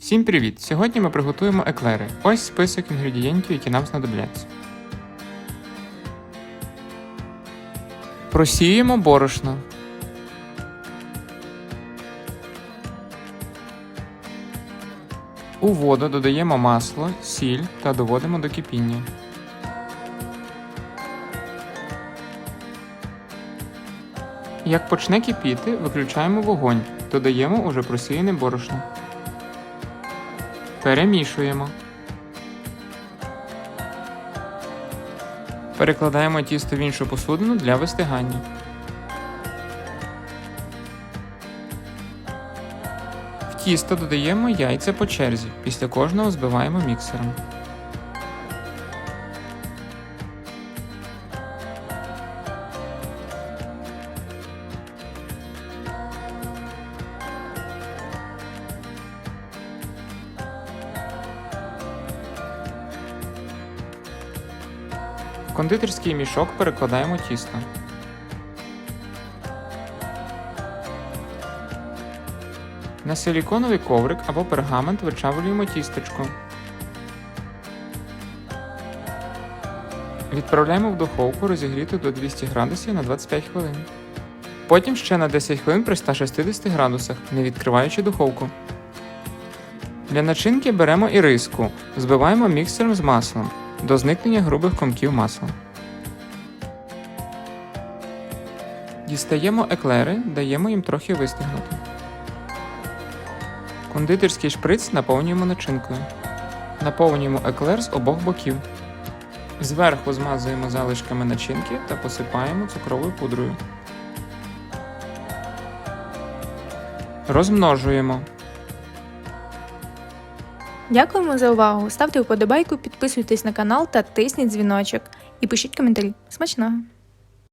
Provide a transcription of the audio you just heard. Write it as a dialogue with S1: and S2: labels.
S1: Всім привіт! Сьогодні ми приготуємо еклери. Ось список інгредієнтів, які нам знадобляться. Просіємо борошно. У воду додаємо масло, сіль та доводимо до кипіння. Як почне кипіти, виключаємо вогонь, додаємо уже просіяне борошно. Перемішуємо. Перекладаємо тісто в іншу посудину для вистигання. В тісто додаємо яйця по черзі. Після кожного збиваємо міксером. Кондитерський мішок перекладаємо тісто. На силіконовий коврик або пергамент вичавлюємо тістечко. Відправляємо в духовку розігріту до 200 градусів на 25 хвилин. Потім ще на 10 хвилин при 160 градусах, не відкриваючи духовку. Для начинки беремо іриску, збиваємо міксером з маслом до зникнення грубих комків масла. Дістаємо еклери, даємо їм трохи вистигнути. Кондитерський шприц наповнюємо начинкою. Наповнюємо еклер з обох боків. Зверху змазуємо залишками начинки та посипаємо цукровою пудрою. Розмножуємо.
S2: Дякуємо за увагу. Ставте вподобайку, підписуйтесь на канал та тисніть дзвіночок. І пишіть коментарі. Смачного!